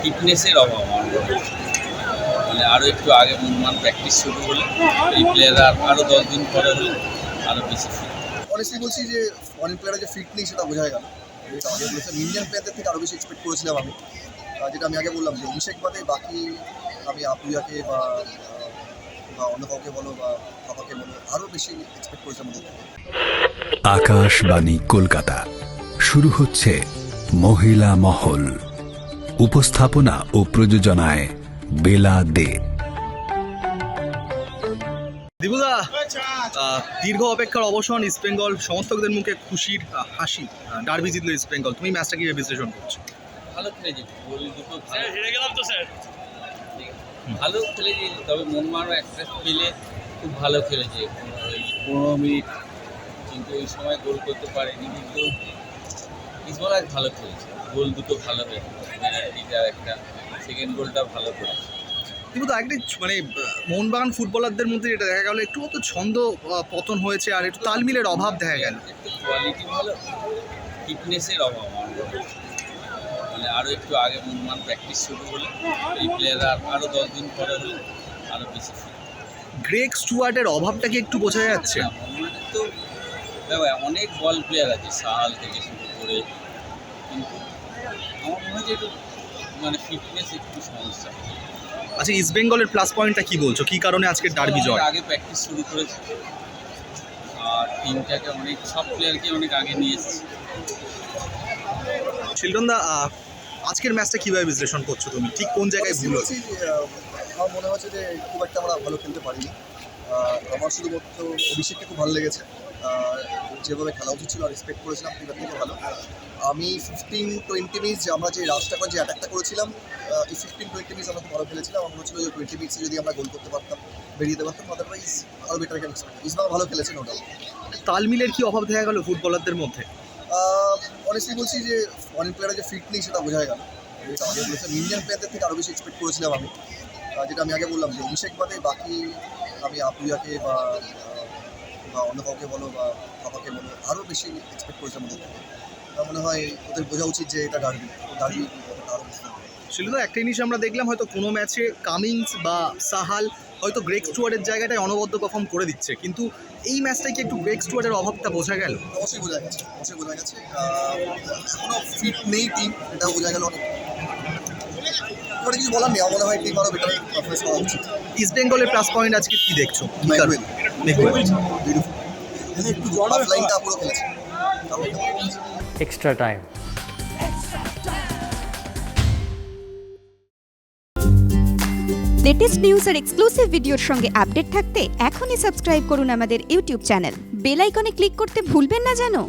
ফিটনেসের অভাব আমার। মানে আরও একটু আগে মনমান প্র্যাকটিস শুরু হলে। এই প্লেয়াররা আরও দশ দিন পরে হলে আরও বেশি। অনেস্টলি বলছি যে অনেক প্লেয়ারের যে ফিট নেই সেটা বোঝা গেল। ইন্ডিয়ান প্লেয়ারদের থেকে আরও বেশি এক্সপেক্ট করেছিলাম আমি। যেটা আমি আগে বললাম যে অভিষেক বাদে বাকি আমি আপুয়াকে বা বা অন্য কাউকে বলো বা পাপাকে বলো আরও বেশি এক্সপেক্ট করেছিলাম আকাশবাণী কলকাতা। শুরু হচ্ছে মহিলা মহল। উপস্থাপনা ও প্রযোজনায় বেলা দে। দিবুদা দীর্ঘ অপেক্ষার অবসান ইস্ট বেঙ্গল সমর্থকদের মুখে খুশির হাসি ডার্বি জিতলো ইস্ট বেঙ্গল। তুমি ম্যাচটা কীভাবে বিশ্লেষণ করছ? ভালো দুটো ভালো। হেরে গেলাম তো স্যার। ভালো খেলেছে তবে মনমারও একটা পেলে খুব ভালো খেলেছে। পনেরো মিনিট কিন্তু ওই সময় গোল করতে পারেনি কিন্তু ইসবল আজ ভালো খেলেছে। গোল দুটো ভালো হয়েছে পেনাল্টিটা একটা সেকেন্ড গোলটা ভালো করেছে দিবুদা একটা মানে মোহনবাগান ফুটবলারদের মধ্যে যেটা দেখা গেল একটু তো ছন্দ পতন হয়েছে আর একটু তালমিলের অভাব দেখা গেল একটু কোয়ালিটি ভালো ফিটনেসের অভাব মনে হয়। মানে আরও একটু আগে মনমান প্র্যাকটিস শুরু হলে এই প্লেয়াররা আরও দশ দিন পরে হলে আরও বেশি। গ্রেক স্টুয়ার্টের অভাবটা কি একটু বোঝা যাচ্ছে তো দেখো অনেক বল প্লেয়ার আছে সাহাল থেকে শুরু করে কিন্তু আমার মনে হয় যে একটু মানে ফিটনেস একটু সমস্যা। আচ্ছা ইস্ট বেঙ্গলের প্লাস পয়েন্টটা কি বলছো? কি কারণে আজকে ডার্বি জয়? আগে প্র্যাকটিস শুরু করেছে। আর টিমটাকে অনেক সব প্লেয়ারকে অনেক আগে নিয়ে এসেছে। আজকের ম্যাচটা কীভাবে বিশ্লেষণ করছ তুমি? ঠিক কোন জায়গায় ভুল আহ, আমার মনে হচ্ছে যে খুব একটা আমরা ভালো খেলতে পারিনি। আমার শুধুমাত্র অভিষেককে খুব ভালো লেগেছে। যেভাবে খেলা উচিত ছিল আর রেসপেক্ট করেছিলাম সেটার থেকে ভালো। আমি ফিফটিন টোয়েন্টি মিনিটস আমরা যে করে যে অ্যাটাকটা করেছিলাম এই ফিফটিন টোয়েন্টি মিনিটস আমরা ভালো খেলেছিলাম। আমার মনে হচ্ছিল যে টোয়েন্টি মিনিটসে যদি আমরা গোল করতে পারতাম বেরিয়ে যেতে পারতাম আদারওয়াইজ আরও বেটার এক্সপেক্ট ইসবাং ভালো খেলেছেন ওটা তালমিলের কি অভাব দেখা গেল ফুটবলারদের মধ্যে? অনেস্টলি বলছি যে অনেক প্লেয়ারের যে ফিট নেই সেটা বোঝা গেল। ইন্ডিয়ান প্লেয়ারদের থেকে আরও বেশি এক্সপেক্ট করেছিলাম আমি। যেটা আমি আগে বললাম যে অভিষেক বাদে বাকি আমি আপুয়াকে বা বা অন্য কাউকে বলো বা পাপাকে বলো আরও বেশি এক্সপেক্ট করেছিলাম ওদের থেকে। আমার মনে হয় ওদের বোঝা উচিত যে এটা ডার্বি ডার্বি আরও বেশি শিলুদা একটা জিনিস আমরা দেখলাম হয়তো কোনো ম্যাচে কামিংস বা সাহাল হয়তো গ্রেক স্টুয়ার্ডের জায়গাটায় অনবদ্য পারফর্ম করে দিচ্ছে কিন্তু এই ম্যাচটায় কি একটু গ্রেক স্টুয়ার্ডের অভাবটা বোঝা গেল? অবশ্যই বোঝা গেছে অবশ্যই বোঝা গেছে। আহ, এখনও ফিট নেই টিম এটাও বোঝা গেল অনেক। কিছু বলার নেই আমার মনে হয় টিম আরও বেটার পারফরমেন্স করা উচিত। ইস্ট বেঙ্গলের প্লাস পয়েন্ট আজকে কি দেখছ? কি কারণে? Extra time. লেটেস্ট নিউজ আর এক্সক্লুসিভ ভিডিওর সঙ্গে আপডেট থাকতে এখনই সাবস্ক্রাইব করুন আমাদের ইউটিউব চ্যানেল বেল আইকনে ক্লিক করতে ভুলবেন না জানো?